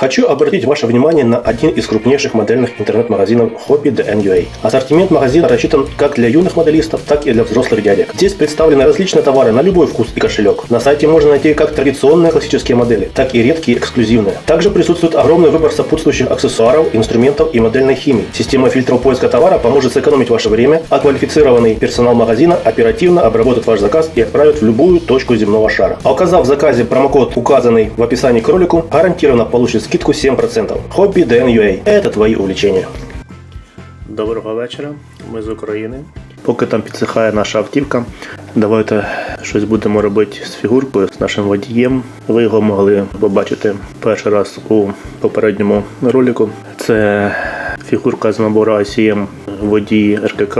Хочу обратить ваше внимание на один из крупнейших модельных интернет-магазинов Hobby DN.ua. Ассортимент магазина рассчитан как для юных моделистов, так и для взрослых дядек. Здесь представлены различные товары на любой вкус и кошелек. На сайте можно найти как традиционные классические модели, так и редкие эксклюзивные. Также присутствует огромный выбор сопутствующих аксессуаров, инструментов и модельной химии. Система фильтров поиска товара поможет сэкономить ваше время, а квалифицированный персонал магазина оперативно обработает ваш заказ и отправит в любую точку земного шара. А указав в заказе промокод, указанный в описании к ролику, гарантированно получит скидку 7%. Хобби DN.ua – это твої увлечения. Доброго вечора, ми з України. Поки там підсихає наша автівка, давайте щось будемо робити з фігуркою, з нашим водієм. Ви його могли побачити перший раз у попередньому ролику. Це фігурка з набору ICM водій РКК.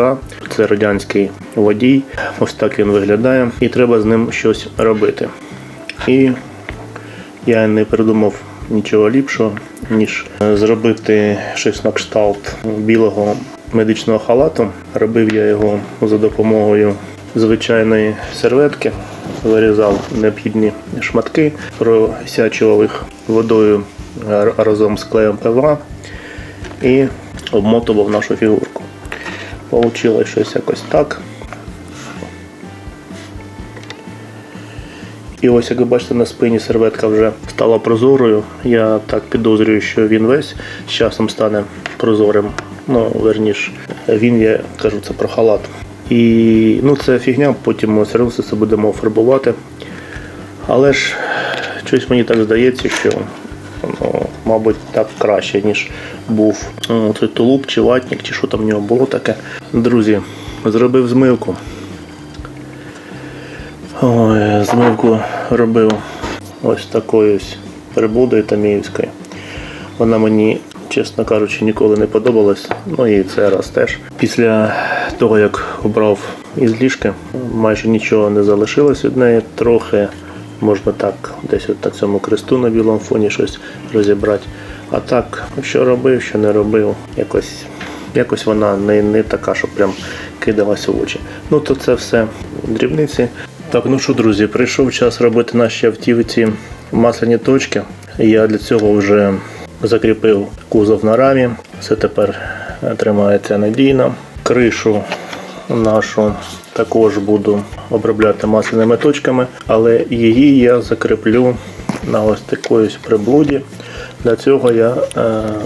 Це радянський водій. Ось так він виглядає, і треба з ним щось робити. І я не придумав нічого ліпшого, ніж зробити щось на кшталт білого медичного халату. Робив я його за допомогою звичайної серветки, вирізав необхідні шматки, просячував їх водою разом з клеєм ПВА і обмотував нашу фігурку. Получилось щось якось так. І ось, як ви бачите, на спині серветка вже стала прозорою. Я так підозрюю, що він весь з часом стане прозорим. Ну, верніш, він є, кажу, це про халат. І ну, це фігня, потім ми все одно все це будемо фарбувати. Але ж щось мені так здається, що ну, мабуть так краще, ніж був ну, цей тулуб чи ватник, чи що там в нього було таке. Друзі, зробив змивку. Ой, змивку робив ось такою ось приблудою таміївською. Вона мені, чесно кажучи, ніколи не подобалась. Ну і це раз теж. Після того, як обрав із ліжки, майже нічого не залишилось від неї. Трохи можна так десь от на цьому кресту на білому фоні щось розібрати. А так, що робив, що не робив, якось, якось вона не, не така, що прям кидалась у очі. Ну то це все дрібниці. Так, ну що, друзі, прийшов час робити наші автівці масляні точки. Я для цього вже закріпив кузов на рамі. Все тепер е, тримається надійно. Кришу нашу також буду обробляти масляними точками, але її я закріплю на ось такій ось приблуді. Для цього я е,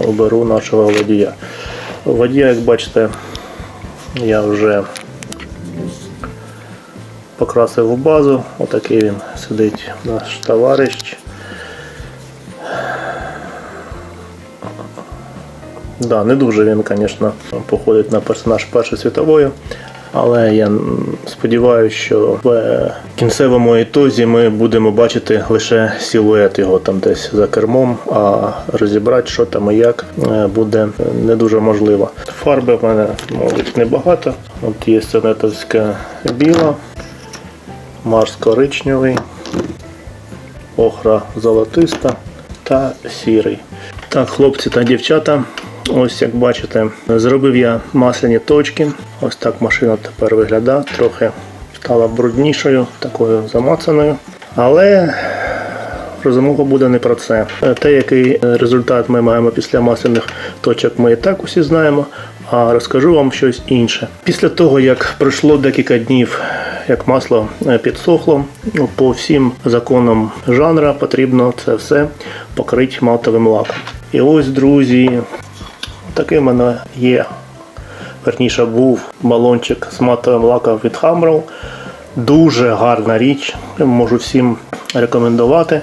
оберу нашого водія. Водія, як бачите, я вже покрасив у базу. Отакий він сидить наш товариш. Да, не дуже він, звісно, походить на персонаж Першої світової. Але я сподіваюся, що в кінцевому ітозі ми будемо бачити лише силует його там десь за кермом, а розібрати, що там і як, е, буде не дуже можливо. Фарби в мене, мабуть, небагато. От є сонетовська біла, марс коричневий, охра золотиста та сірий. Так, хлопці та дівчата, ось як бачите, зробив я масляні точки. Ось так машина тепер виглядає, трохи стала бруднішою, такою замацаною. Але розмова буде не про це. Те, який результат ми маємо після масляних точок, ми і так усі знаємо. А розкажу вам щось інше. Після того, як пройшло декілька днів, як масло е, підсохло, ну, по всім законам жанра потрібно це все покрити матовим лаком. І ось, друзі, такий в мене є. Верніше був балончик з матовим лаком від Hamrel. Дуже гарна річ. Можу всім рекомендувати.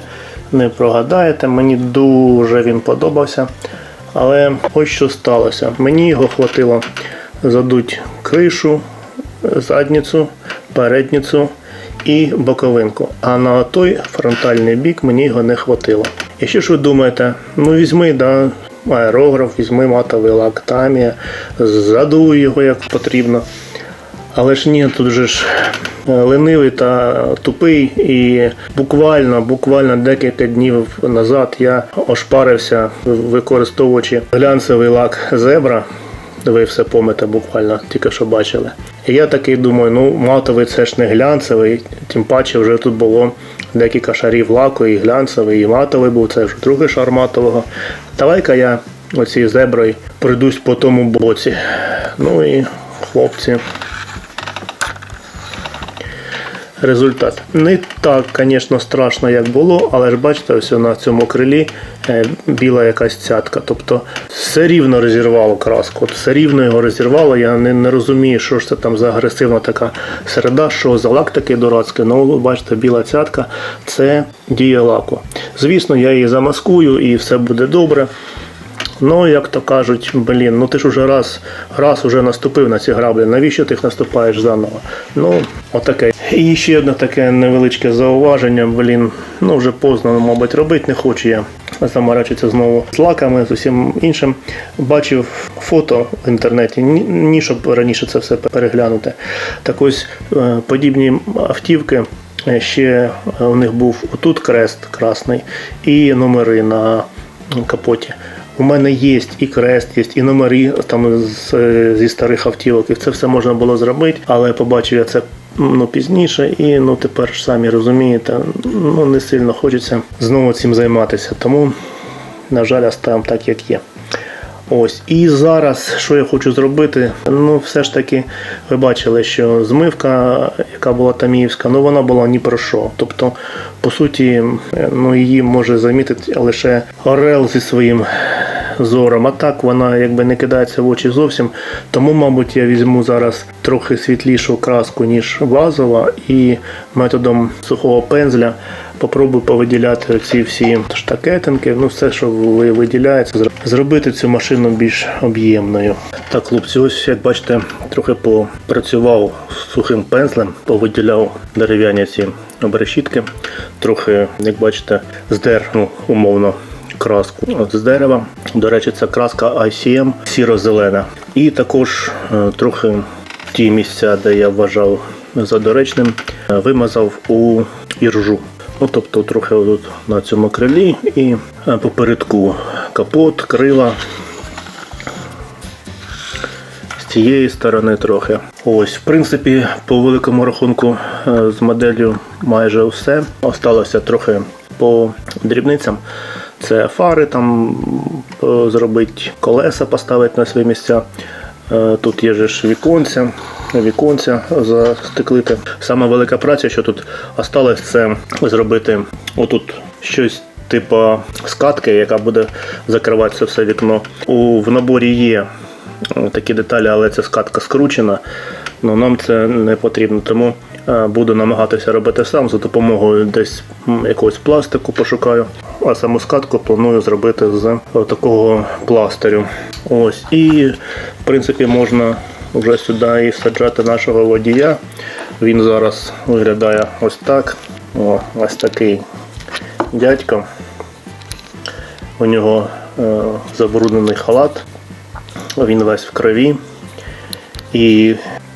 Не прогадаєте, мені дуже він подобався. Але ось що сталося. Мені його хватило задуть кришу, задницю, передницю і боковинку. А на той фронтальний бік мені його не хватило. І що ж ви думаєте? Ну візьми, да, аерограф, візьми матовий лак Тамія, задуй його як потрібно. Але ж ні, тут же ж е, ленивий та тупий, і буквально, буквально декілька днів назад я ошпарився, використовуючи глянцевий лак зебра. Ви все помните буквально, тільки що бачили. І я такий думаю, ну матовий це ж не глянцевий, тим паче вже тут було декілька шарів лаку, і глянцевий, і матовий був, це вже другий шар матового. Давай-ка я оцією зеброю пройдусь по тому боці. Ну і хлопці. Результат. Не так, звісно, страшно, як було, але ж бачите, ось на цьому крилі е, біла якась цятка. Тобто все рівно розірвало краску. От все рівно його розірвало. Я не, не розумію, що ж це там за агресивна така середа, що за лак такий дурацький. Ну, бачите, біла цятка це дія лаку. Звісно, я її замаскую і все буде добре. Ну, як то кажуть, блін, ну ти ж уже раз, раз уже наступив на ці граблі, навіщо ти їх наступаєш заново? Ну, отаке. І ще одне таке невеличке зауваження, блін, ну вже поздно, мабуть, робити не хочу я. Заморачується знову з лаками, з усім іншим. Бачив фото в інтернеті, ні, ні щоб раніше це все переглянути. Так ось е, подібні автівки. е, Ще е, у них був отут крест красний і номери на капоті. У мене є і крест, є, і номери там з, зі старих автівок. І це все можна було зробити, але побачив я це ну, пізніше, і ну тепер ж самі розумієте, ну не сильно хочеться знову цим займатися. Тому, на жаль, оставимо так, як є. Ось і зараз, що я хочу зробити, ну все ж таки, ви бачили, що змивка, яка була таміївська, ну вона була ні про що. Тобто, по суті, ну її може замітити лише Орел зі своїм зором. А так вона якби не кидається в очі зовсім. Тому, мабуть, я візьму зараз трохи світлішу краску, ніж базова, і методом сухого пензля попробую повиділяти ці всі штакетинки, ну все, що виділяється, зробити цю машину більш об'ємною. Так, хлопці, ось як бачите, трохи попрацював сухим пензлем, повиділяв дерев'яні ці обрешітки, трохи, як бачите, здер, ну, умовно. Краску з дерева. До речі, це краска ICM сіро-зелена. І також е, трохи ті місця, де я вважав за доречним, е, вимазав у іржу. Ну, тобто трохи тут на цьому крилі і е, попередку капот, крила. З цієї сторони трохи. Ось, в принципі, по великому рахунку з моделлю майже все. Осталося трохи по дрібницям. Це фари там е, зробити, колеса поставити на свої місця. Е, Тут є ж віконця, віконця застеклити. Сама велика праця, що тут осталось, це зробити отут щось типу скатки, яка буде закривати це все вікно. У, в наборі є е, такі деталі, але ця скатка скручена. Ну, нам це не потрібно, тому буду намагатися робити сам за допомогою десь якогось пластику пошукаю. А саму скатку планую зробити з такого пластирю. Ось. І в принципі можна вже сюди і саджати нашого водія. Він зараз виглядає ось так. О, ось такий дядько. У нього е, забруднений халат, він весь в крові. І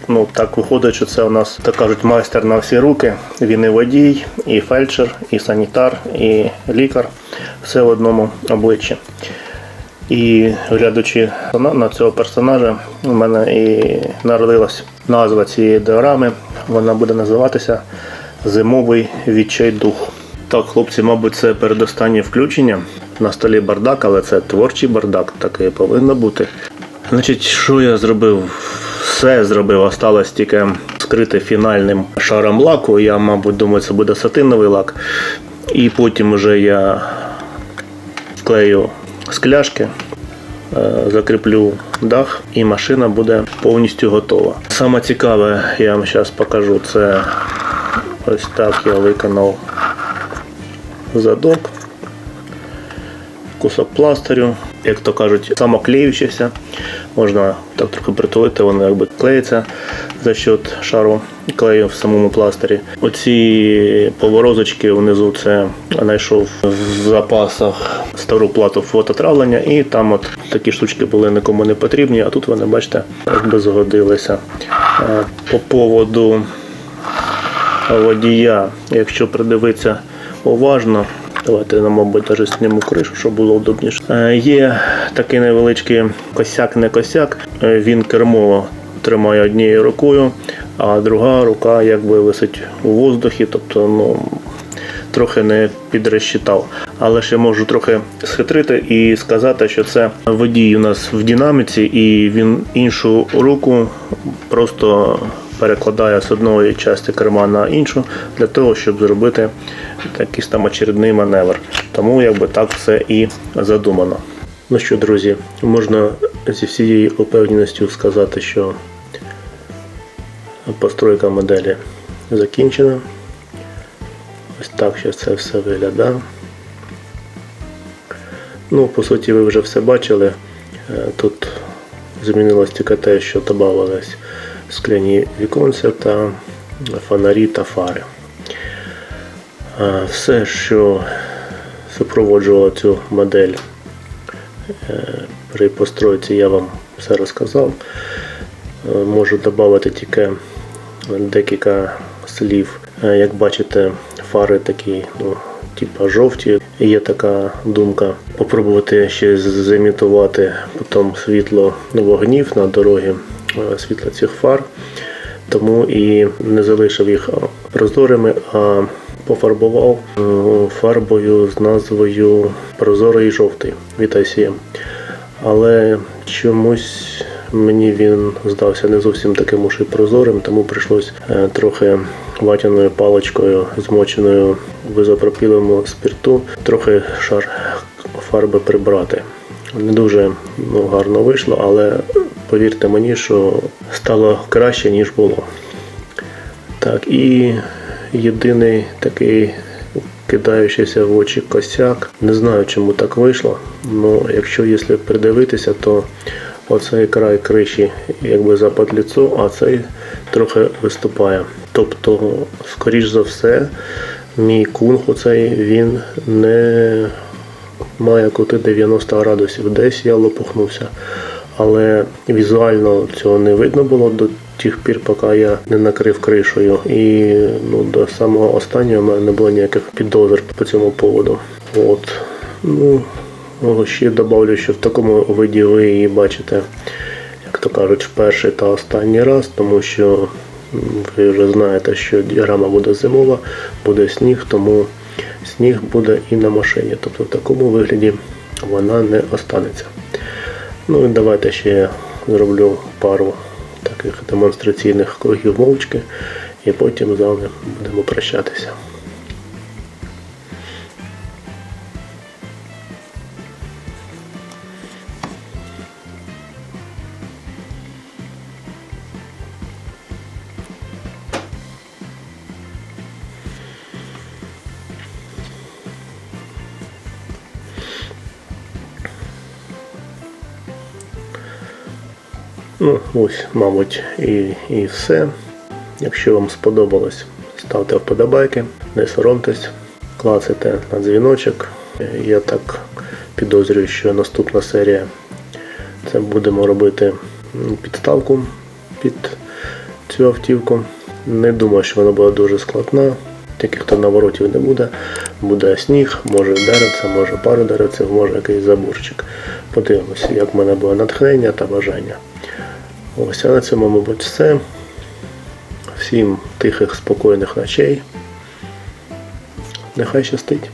ну, так виходить, що це у нас, так кажуть, майстер на всі руки. Він і водій, і фельдшер, і санітар, і лікар. Все в одному обличчі. І глядачи на, цього персонажа, у мене і народилась назва цієї діорами. Вона буде називатися Зимовий відчайдух. Так, хлопці, мабуть, це передостаннє включення. На столі бардак, але це творчий бардак, таке повинно бути. Значить, що я зробив? Все зробив, осталось тільки скрити фінальним шаром лаку. Я, мабуть, думаю, це буде сатиновий лак. І потім вже я вклею скляшки, е, закріплю дах, і машина буде повністю готова. Саме цікаве, я вам зараз покажу, це ось так я виконав задок, кусок пластирю, як то кажуть, самоклеючийся. Можна так трохи притулити, воно якби клеїться за счет шару клею в самому пластирі. Оці поворозочки внизу це знайшов в запасах стару плату фототравлення, і там от такі штучки були нікому не потрібні, а тут вони, бачите, якби згодилися. По поводу водія, якщо придивитися уважно, давайте я, мабуть, навіть зніму кришу, щоб було удобніше. Е, Є такий невеличкий косяк, не косяк. Е, Він кермо тримає однією рукою, а друга рука якби висить у воздухі. Тобто, ну трохи не підрозчитав. Але ще можу трохи схитрити і сказати, що це водій у нас в динаміці, і він іншу руку просто перекладає з одної частини керма на іншу для того, щоб зробити якийсь там очередний маневр. Тому якби так все і задумано. Ну що, друзі, можна зі всією упевненістю сказати, що постройка моделі закінчена. Ось так ще це все виглядає. Ну, по суті, ви вже все бачили. Е, Тут змінилось тільки те, що додавались скляні віконця та фонарі та фари. Все, що супроводжувало цю модель е, при постройці, я вам все розказав. Е, Можу додати тільки декілька слів. Е, Як бачите, фари такі, ну, типа жовті. Є така думка попробувати ще зімітувати потім світло вогнів на дорогі, світло цих фар. Тому і не залишив їх прозорими, а пофарбував е, фарбою з назвою Прозорий жовтий від ICM. Але чомусь мені він здався не зовсім таким уж і прозорим, тому прийшлось е, трохи ватяною паличкою, змоченою в ізопропіловому спирту, трохи шар фарби прибрати. Не дуже ну, гарно вийшло, але повірте мені, що стало краще, ніж було. Так, і єдиний такий кидаючийся в очі косяк. Не знаю, чому так вийшло. Ну, якщо якщо придивитися, то оцей край криші якби западліцо, а цей трохи виступає. Тобто, скоріш за все, мій кунг оцей він не має кути 90 градусів. Десь я лопухнувся. Але візуально цього не видно було до тих пір, поки я не накрив кришею. І ну, до самого останнього в мене не було ніяких підозр по цьому поводу. От. Ну, ще додавлю, що в такому виді ви її бачите, як то кажуть, в перший та останній раз, тому що ви вже знаєте, що діаграма буде зимова, буде сніг, тому сніг буде і на машині. Тобто в такому вигляді вона не останеться. Ну і давайте ще я зроблю пару таких демонстраційних кругів мовчки, і потім з вами будемо прощатися. Ну, ось, мабуть, і, і все. Якщо вам сподобалось, ставте вподобайки, не соромтесь, клацайте на дзвіночок. Я так підозрюю, що наступна серія це будемо робити підставку під цю автівку. Не думаю, що вона буде дуже складна. Таких то наворотів не буде. Буде сніг, може деревце, може пару деревців, може якийсь заборчик. Подивимося, як в мене буде натхнення та бажання. Ось, а на цьому, мабуть, все. Всім тихих, спокійних ночей. Нехай щастить.